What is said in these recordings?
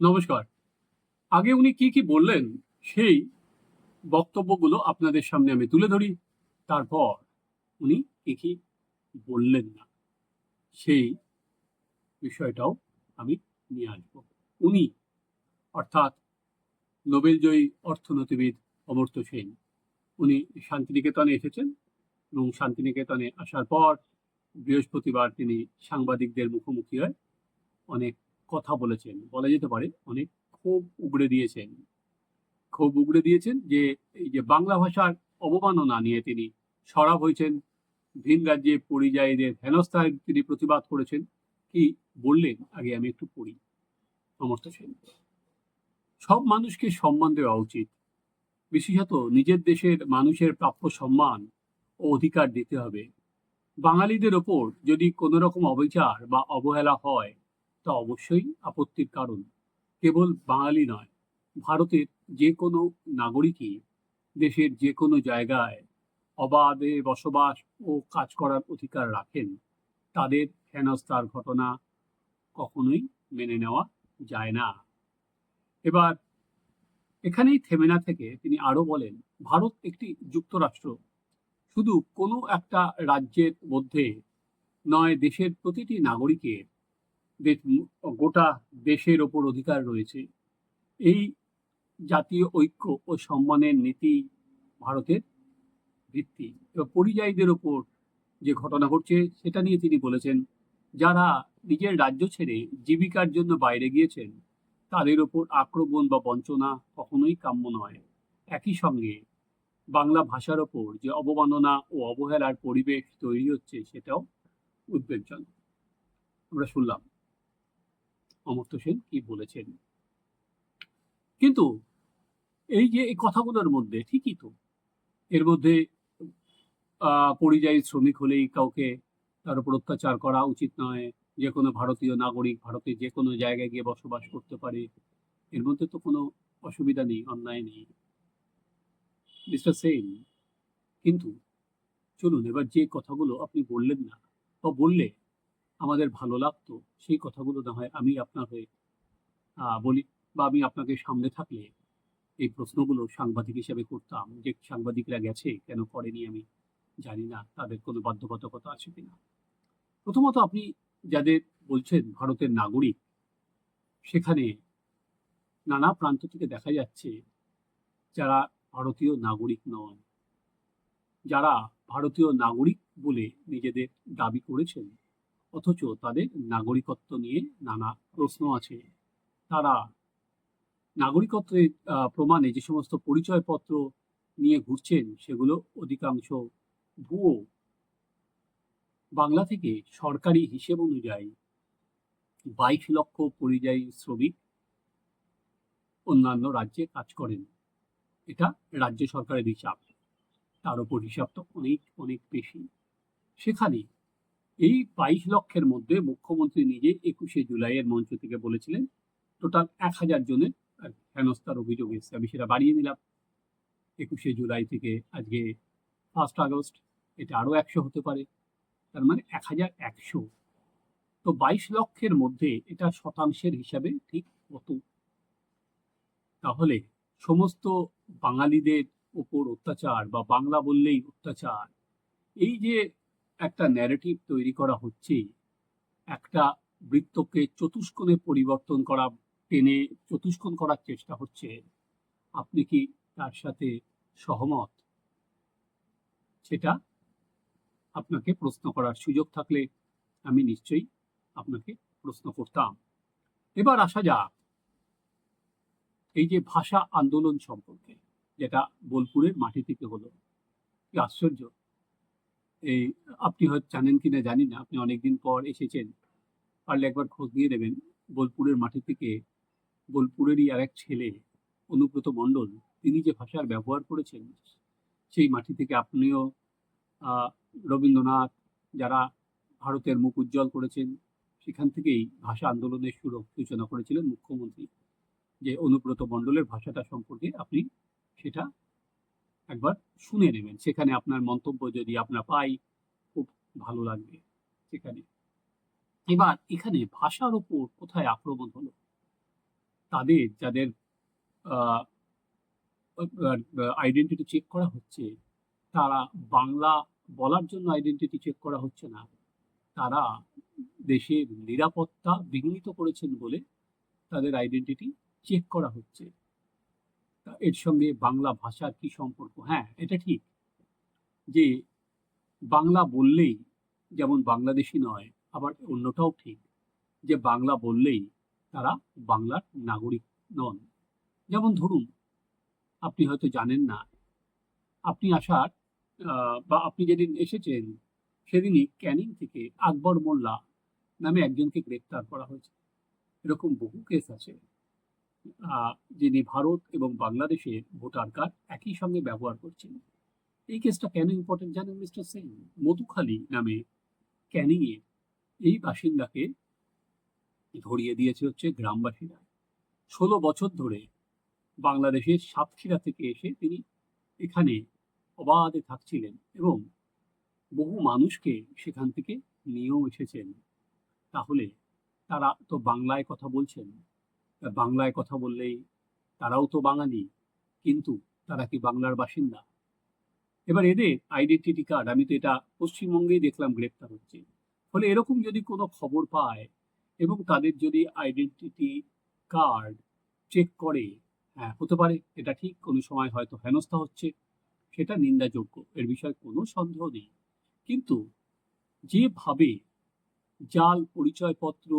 নমস্কার। আগে উনি কি কি বললেন, সেই বক্তব্যগুলো আপনাদের সামনে আমি তুলে ধরি। তারপর উনি কি কি বললেন না, সেই বিষয়টাও আমি নিয়ে আসব। উনি অর্থাৎ নোবেলজয়ী অর্থনীতিবিদ অমর্ত্য সেন, উনি শান্তিনিকেতনে এসেছেন এবং শান্তিনিকেতনে আসার পর বৃহস্পতিবার তিনি সাংবাদিকদের মুখোমুখি হয় অনেক কথা বলেছেন, বলা যেতে পারে অনেক ক্ষোভ উগড়ে দিয়েছেন। ক্ষোভ উগড়ে দিয়েছেন যে, এই যে বাংলা ভাষার অবমাননা নিয়ে তিনি সরব হয়েছেন, ভিন রাজ্যে পরিযায়ীদের হেনস্থায় তিনি প্রতিবাদ করেছেন। কি বললেন? আগে আমি একটু পড়ি। অমর্ত্য সেন সব মানুষকে সম্মান দেওয়া উচিত। বিশেষত নিজের দেশের মানুষের প্রাপ্য সম্মান ও অধিকার দিতে হবে। বাঙালিদের ওপর যদি কোনো রকম অবিচার বা অবহেলা হয় তা অবশ্যই আপত্তির কারণ। কেবল বাঙালি নয়, ভারতের যে কোনো নাগরিকই দেশের যে কোনো জায়গায় অবাধে বসবাস ও কাজ করার অধিকার রাখেন, তাদের হেনস্থার ঘটনা কখনোই মেনে নেওয়া যায় না। এবার, এখানেই থেমে না থেকে তিনি আরও বলেন, ভারত একটি যুক্তরাষ্ট্র। শুধু কোনো একটা রাজ্যের মধ্যে নয়, দেশের প্রতিটি নাগরিকের গোটা দেশের ওপর অধিকার রয়েছে। এই জাতীয় ঐক্য ও সম্মানের নীতি ভারতের ভিত্তি। এবার পরিযায়ীদের ওপর যে ঘটনা ঘটছে, সেটা নিয়ে তিনি বলেছেন, যারা নিজের রাজ্য ছেড়ে জীবিকার জন্য বাইরে গিয়েছেন, তাদের ওপর আক্রমণ বা বঞ্চনা কখনোই কাম্য নয়। একই সঙ্গে বাংলা ভাষার ওপর যে অবমাননা ও অবহেলার পরিবেশ তৈরি হচ্ছে, সেটাও উদ্বেগজনক। আমরা শুনলাম। অমর্ত্য সেন কি বলেছেন? কিন্তু এই যে এই কথাগুলোর মধ্যে ঠিকই তো, এর মধ্যে পরিযায়ী শ্রমিক হলেই কাউকে তার উপর অত্যাচার করা উচিত নয়, যে কোনো ভারতীয় নাগরিক ভারতে যে কোনো জায়গায় গিয়ে বসবাস করতে পারে, এর মধ্যে তো কোনো অসুবিধা নেই, অন্যায় নেই। মিস্টার সেন, কিন্তু চলুন এবার যে কথাগুলো আপনি বললেন না, বা বললে আমাদের ভালো লাগতো। সেই কথাগুলো না হয় আমি আপনার হয়ে বলি বা আমি আপনাকে সামনে থাকলে এই প্রশ্নগুলো সাংবাদিক হিসেবে করতাম যে সাংবাদিকরা গেছে, কেন করেনি আমি জানি না, তাদের কোনো বাধ্যবাধকতা আছে কিনা। প্রথমত আপনি যাদের বলছেন ভারতের নাগরিক, সেখানে নানা প্রান্ত থেকে দেখা যাচ্ছে যারা ভারতীয় নাগরিক নয় যারা ভারতীয় নাগরিক বলে নিজেদের দাবি করেছেন অথচ তাদের নাগরিকত্ব নিয়ে নানা প্রশ্ন আছে। তারা নাগরিকত্বের প্রমাণে যে সমস্ত পরিচয়পত্র নিয়ে ঘুরছেন, সেগুলো অধিকাংশ ভুয়ো বাংলা থেকে সরকারি হিসেব অনুযায়ী বাইশ লক্ষ পরিযায়ী শ্রমিক অন্যান্য রাজ্যে কাজ করেন। এটা রাজ্য সরকারের হিসাব। তার উপর হিসাব তো অনেক অনেক বেশি। সেখানে এই বাইশ লক্ষের মধ্যে মুখ্যমন্ত্রী নিজে একুশে জুলাইয়ের মঞ্চ থেকে বলেছিলেন, টোটাল এক হাজার জনের হেনস্থার অভিযোগ এসেছে। আমি সেটা বাড়িয়ে নিলাম। একুশে জুলাই থেকে আজকে ফার্স্ট আগস্ট, এটা আরও একশো হতে পারে। তার মানে এক হাজার একশো। তো বাইশ লক্ষের মধ্যে এটা শতাংশের হিসাবে ঠিক কত? তাহলে সমস্ত বাঙালিদের ওপর অত্যাচার বা বাংলা বললেই অত্যাচার, এই যে একটা ন্যারেটিভ তৈরি করা হচ্ছে একটা বৃত্তকে চতুষ্কোণে পরিবর্তন করা, টেনে চতুষ্কোণ করার চেষ্টা হচ্ছে। আপনি কি তার সাথে সহমত? সেটা আপনাকে প্রশ্ন করার সুযোগ থাকলে আমি নিশ্চয়ই আপনাকে প্রশ্ন করতাম। এবার আসা যাক এই যে ভাষা আন্দোলন সম্পর্কে, যেটা বোলপুরের মাটি থেকে হলো। কি আশ্চর্য! এই, আপনি হয়তো জানেন কিনা জানি না, আপনি অনেকদিন পর এসেছেন। পারলে একবার খোঁজ নিয়ে নেবেন বোলপুরের মাটি থেকে। বোলপুরেরই আর এক ছেলে, অনুব্রত মণ্ডল, তিনি যে ভাষার ব্যবহার করেছেন, সেই মাটি থেকে আপনিও রবীন্দ্রনাথ, যারা ভারতের মুখ উজ্জ্বল করেছেন, সেখান থেকেই ভাষা আন্দোলনের শুরু সূচনা করেছিলেন মুখ্যমন্ত্রী। যে অনুব্রত মণ্ডলের ভাষাটা সম্পর্কে আপনি সেটা একবার শুনে নেবেন। সেখানে আপনার মন্তব্য যদি আপনার পাই, খুব ভালো লাগবে সেখানে। এবার এখানে ভাষার উপর কোথায় আক্রমণ হলো? তাদের, যাদের আইডেন্টিটি চেক করা হচ্ছে, তারা বাংলা বলার জন্য আইডেন্টিটি চেক করা হচ্ছে না। তারা দেশের নিরাপত্তা বিঘ্নিত করেছেন বলে তাদের আইডেন্টিটি চেক করা হচ্ছে। এর সঙ্গে বাংলা ভাষার কি সম্পর্ক? হ্যাঁ এটা ঠিক। যে বাংলা বললেই যেমন বাংলাদেশি নয়, আবার অন্যটাও ঠিক। যে বাংলা বললেই তারা বাংলার নাগরিক নন। যেমন ধরুন, আপনি হয়তো জানেন না, আপনি আসার বা আপনি যেদিন এসেছেন, সেদিনই ক্যানিং থেকে আকবর মোল্লা নামে একজনকে গ্রেপ্তার করা হয়েছে। এরকম বহু কেস আছে। যিনি ভারত এবং বাংলাদেশের ভোটার কার্ড একই সঙ্গে ব্যবহার করছেন। এই কেসটা কেন ইম্পর্টেন্ট জানেন মিস্টার সিং মধুখালী নামে ক্যানিং এর এই বাসিন্দাকে ধরিয়ে দিয়েছে হচ্ছে গ্রামবাসীরা। ষোলো বছর ধরে বাংলাদেশের সাতক্ষীরা থেকে এসে তিনি এখানে অবাধে থাকছিলেন এবং বহু মানুষকে সেখান থেকে নিয়েও এসেছেন। তাহলে তারা তো বাংলায় কথা বলছেন। বাংলায় কথা বললেই তারাও তো বাঙালি, কিন্তু তারা কি বাংলার বাসিন্দা? এবার এদের আইডেন্টিটি কার্ড আমি তো এটা পশ্চিমবঙ্গেই দেখলাম গ্রেপ্তার হচ্ছে। ফলে এরকম যদি কোনো খবর পায় এবং তাদের যদি আইডেন্টিটি কার্ড চেক করে হ্যাঁ হতে পারে, এটা ঠিক, কোনো সময় হয়তো হেনস্থা হচ্ছে, সেটা নিন্দাযোগ্য, এর বিষয়ে কোনো সন্দেহ নেই। কিন্তু যেভাবে জাল পরিচয়পত্র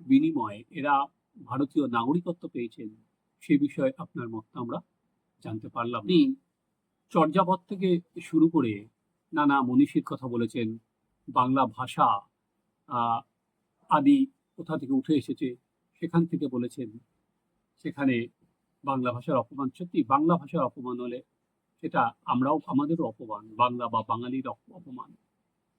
বিনিময়ে এরা ভারতীয় নাগরিকত্ব পেয়েছেন সে বিষয়ে আপনার মত আমরা জানতে পারলাম আপনি চর্যাপদ থেকে শুরু করে নানা মনীষীর কথা বলেছেন বাংলা ভাষা আদি কোথা থেকে উঠে এসেছে সেখান থেকে বলেছেন। সেখানে বাংলা ভাষার অপমান সত্যি বাংলা ভাষার অপমান হলে সেটা আমরাও আমাদেরও অপমান বাংলা বা বাঙালির অপমান।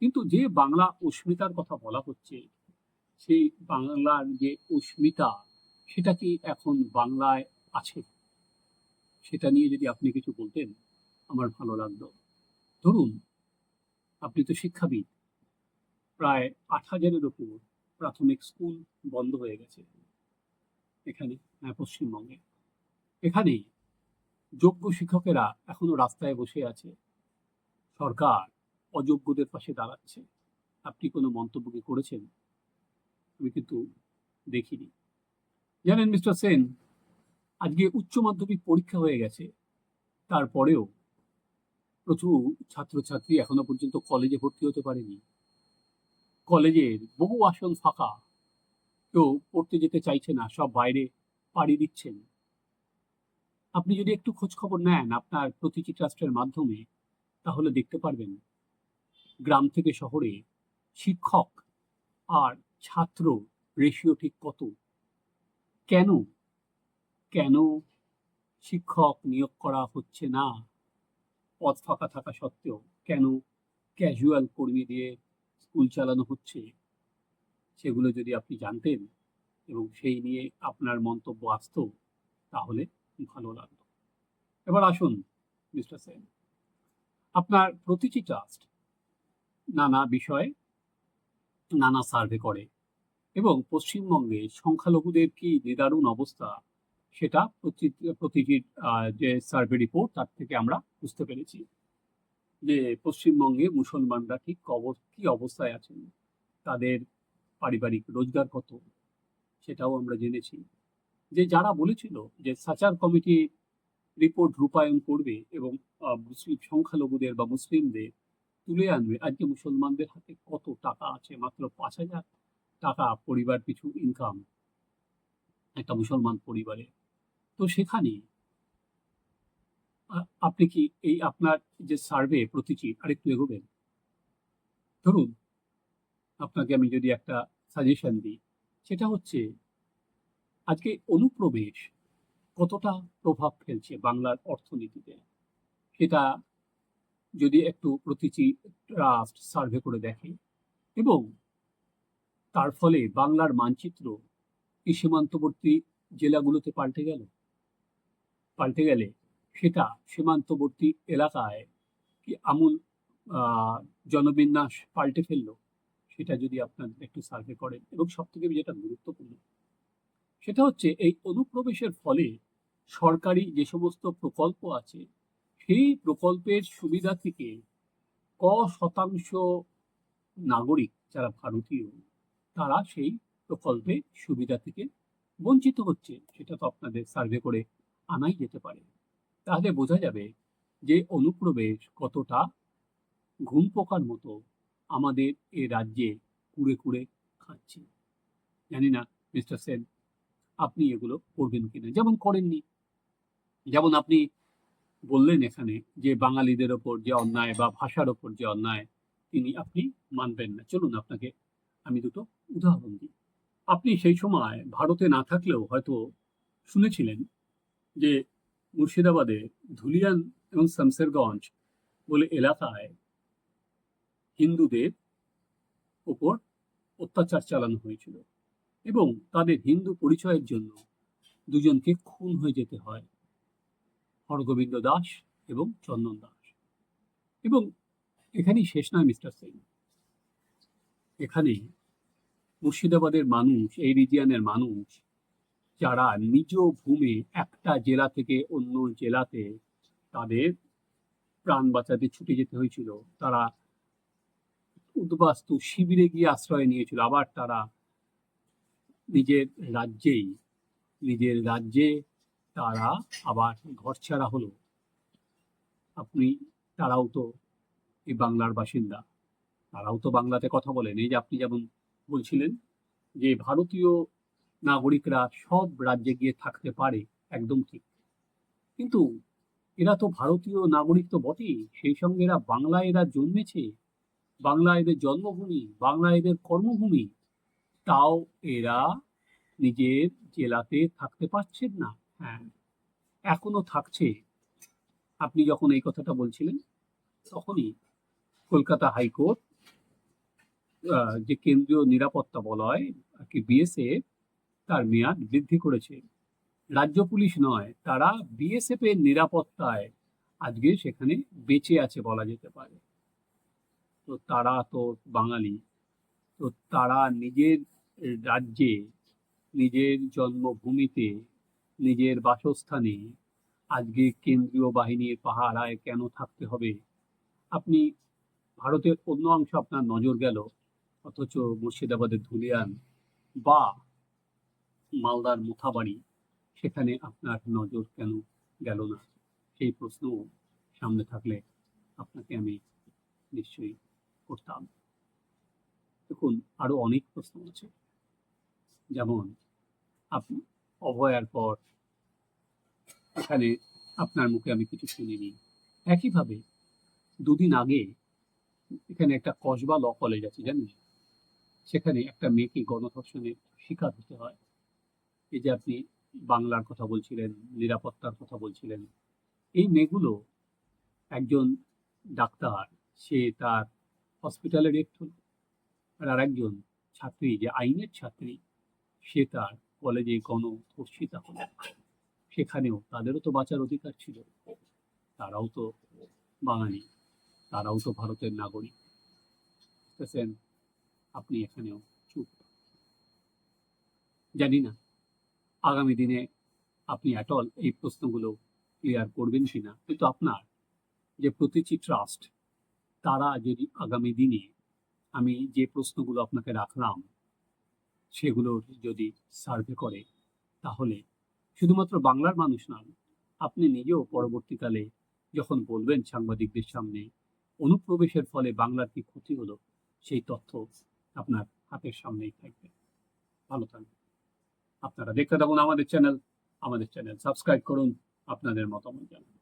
কিন্তু যে বাংলা অস্মিতার কথা বলা হচ্ছে সেই বাংলার যে অস্মিতা সেটা কি এখন বাংলায় আছে? সেটা নিয়ে যদি আপনি কিছু বলতেন আমার ভালো লাগতো। ধরুন আপনি তো শিক্ষাবিদ। প্রায় আট হাজারের উপর প্রাথমিক স্কুল বন্ধ হয়ে গেছে। এখানে হ্যাঁ, পশ্চিমবঙ্গে। এখানে যোগ্য শিক্ষকেরা এখনও রাস্তায় বসে আছে। সরকার অযোগ্যদের পাশে দাঁড়াচ্ছে। আপনি কোনো মন্তব্য কি করেছেন? আমি কিন্তু দেখিনি। জানেন মিস্টার সেন, আজকে উচ্চ মাধ্যমিক পরীক্ষা হয়ে গেছে, তারপরেও প্রচুর ছাত্রছাত্রী এখনও পর্যন্ত কলেজে ভর্তি হতে পারেনি। কলেজের বহু আসন ফাঁকা, কেউ পড়তে যেতে চাইছে না, সব বাইরে পাড়ি দিচ্ছেন। আপনি যদি একটু খোঁজ খবর নেন আপনার প্রতিটি ট্রাস্টের মাধ্যমে, তাহলে দেখতে পারবেন। গ্রাম থেকে শহরে শিক্ষক আর ছাত্র রেশিও ঠিক কত? কেন? কেন শিক্ষক নিয়োগ করা হচ্ছে না? পদ ফাঁকা থাকা সত্ত্বেও কেন ক্যাজুয়াল কর্মী দিয়ে স্কুল চালানো হচ্ছে? সেগুলো যদি আপনি জানতেন এবং সেই নিয়ে আপনার মন্তব্য আসতো, তাহলে ভালো লাগতো। এবার আসুন, মিস্টার সেন। আপনার প্রতিটি ট্রাস্ট নানা বিষয়ে নানা সার্ভে করে। এবং পশ্চিমবঙ্গে সংখ্যালঘুদের কি নিদারুণ অবস্থা? সেটা প্রতিটি যে সার্ভে রিপোর্ট তার থেকে আমরা বুঝতে পেরেছি। যে পশ্চিমবঙ্গে মুসলমানরা ঠিক কবর কি অবস্থায় আছেন? তাদের পারিবারিক রোজগার কত? সেটাও আমরা জেনেছি। যে যারা বলেছিল যে সাচার কমিটি রিপোর্ট রূপায়ণ করবে এবং মুসলিম সংখ্যালঘুদের বা মুসলিমদের তুলে আনবে, আজকে মুসলমানদের হাতে কত টাকা আছে? মাত্র পাঁচ হাজার? টাকা, পরিবার পিছু ইনকাম একটা মুসলমান পরিবারে। তো সেখানে আপনি কি এই আপনার যে সার্ভে প্রতিটি আরেকটু এগোবেন? ধরুন, আপনাকে আমি যদি একটা সাজেশন দিই, সেটা হচ্ছে, আজকে অনুপ্রবেশ কতটা প্রভাব ফেলছে বাংলার অর্থনীতিতে? সেটা যদি একটু প্রতিটি ট্রাস্ট সার্ভে করে দেখে। এবং তার ফলে বাংলার মানচিত্র এই সীমান্তবর্তী জেলাগুলোতে পাল্টে গেল। পাল্টে গেলে সেটা সীমান্তবর্তী এলাকায় কি আমূল জনবিন্যাস পাল্টে ফেলল, সেটা যদি আপনার একটু সার্ভে করেন। এবং সব থেকে যেটা গুরুত্বপূর্ণ, সেটা হচ্ছে এই অনুপ্রবেশের ফলে সরকারি যে সমস্ত প্রকল্প আছে, সেই প্রকল্পের সুবিধা থেকে ক শতাংশ নাগরিক, যারা ভারতীয় তারা সেই প্রকল্পে সুবিধা থেকে বঞ্চিত হচ্ছে, সেটা তো আপনাদের সার্ভে করে আনাই যেতে পারে। তাহলে বোঝা যাবে যে অনুপ্রবেশ কতটা ঘুম পোকার মতো আমাদের এ রাজ্যে কুড়ে কুড়ে খাচ্ছে। জানি না, মিস্টার সেন, আপনি এগুলো করবেন কিনা? যেমন করেননি। যেমন আপনি বললেন এখানে যে বাঙালিদের ওপর যে অন্যায় বা ভাষার ওপর যে অন্যায়, তিনি আপনি মানবেন না। চলুন আপনাকে আমি দুটো উদাহরণ দিই। আপনি সেই সময় ভারতে না থাকলেও হয়তো শুনেছিলেন যে মুর্শিদাবাদে ধুলিয়ান এবং শামসেরগঞ্জ বলে এলাকায় হিন্দুদের ওপর অত্যাচার চালানো হয়েছিল এবং তাদের হিন্দু পরিচয়ের জন্য দুজনকে খুন হয়ে যেতে হয়, হরগোবিন্দ দাস এবং চন্দন দাস। এবং এখানেই শেষ নয় মিস্টার সেন। এখানে মুর্শিদাবাদের মানুষ, এই রিজিয়ানের মানুষ, যারা নিজ ভূমে একটা জেলা থেকে অন্য জেলাতে তাদের প্রাণ বাঁচাতে ছুটে যেতে হয়েছিল। তারা উদ্বাস্তু শিবিরে গিয়ে আশ্রয় নিয়েছিল। আবার তারা নিজের রাজ্যেই, নিজের রাজ্যে তারা আবার ঘর ছাড়া হলো। আপনি, তারাও তো এই বাংলার বাসিন্দা। তারাও তো বাংলাতে কথা বলেন। এই যে আপনি যেমন বলছিলেন যে ভারতীয় নাগরিকরা সব রাজ্যে গিয়ে থাকতে পারে, একদম ঠিক। কিন্তু এরা তো ভারতীয় নাগরিক তো বটেই। সেই সঙ্গে এরা বাংলা এরা জন্মেছে বাংলা এদের জন্মভূমি বাংলা এদের কর্মভূমি। তাও এরা নিজের জেলাতে থাকতে পারছেন না। হ্যাঁ এখনও থাকছে। আপনি যখন এই কথাটা বলছিলেন, তখনই কলকাতা হাইকোর্ট যে কেন্দ্রীয় নিরাপত্তা বলয় আর কি বিএসএফ তার মেয়াদ বৃদ্ধি করেছে। রাজ্য পুলিশ নয়, তারা বিএসএফ এর নিরাপত্তায় আজকে সেখানে বেঁচে আছে বলা যেতে পারে। তো তারা তো বাঙালি, তো তারা নিজের রাজ্যে, নিজের জন্মভূমিতে, নিজের বাসস্থানে আজকে কেন্দ্রীয় বাহিনীর পাহারায় কেন থাকতে হবে? আপনি ভারতের অন্য অংশ আপনার নজর গেল। অথচ মুর্শিদাবাদের ধুলিয়ান বা মালদার মুথাবাড়ি, সেখানে আপনার নজর কেন গেল না? সেই প্রশ্ন সামনে থাকলে আপনাকে আমি নিশ্চয়ই করতাম। দেখুন, আরও অনেক প্রশ্ন আছে। যেমন আপনি অভয়ার পর এখানে আপনার মুখে আমি কিছু শুনিনি। একইভাবে দুদিন আগে এখানে একটা কসবা ল কলেজ আছে জানেন সেখানে একটা মেয়েকে গণধর্ষণের শিকার হতে হয়। এই যে আপনি বাংলার কথা বলছিলেন, নিরাপত্তার কথা বলছিলেন, এই মেয়েগুলো একজন ডাক্তার, সে তার হসপিটালে রেক্ট হল। আর আরেকজন ছাত্রী, যে আইনের ছাত্রী, সে তার কলেজে গণধর্ষিতা হল। সেখানেও তাদেরও তো বাঁচার অধিকার ছিল। তারাও তো বাঙালি, তারাও তো ভারতের নাগরিক। বুঝতেছেন? আপনি এখানেও চুপ। জানি না আগামী দিনে আপনি অ্যাটল এই প্রশ্নগুলো ক্লিয়ার করবেন কিনা, কিন্তু আপনার যে প্রতিটি ট্রাস্ট তারা যদি আগামী দিনে আমি যে প্রশ্নগুলো আপনাকে রাখলাম সেগুলোর যদি সার্ভে করে, তাহলে শুধুমাত্র বাংলার মানুষ নন, আপনি নিজেও পরবর্তীকালে যখন বলবেন সাংবাদিকদের সামনে, অনুপ্রবেশের ফলে বাংলার কি ক্ষতি হলো, সেই তথ্য আপনার হাতের সামনেই থাকবে। ভালো থাকবে আপনারা দেখতে থাকুন আমাদের চ্যানেল। আমাদের চ্যানেল সাবস্ক্রাইব করুন। আপনাদের মতামত জানান।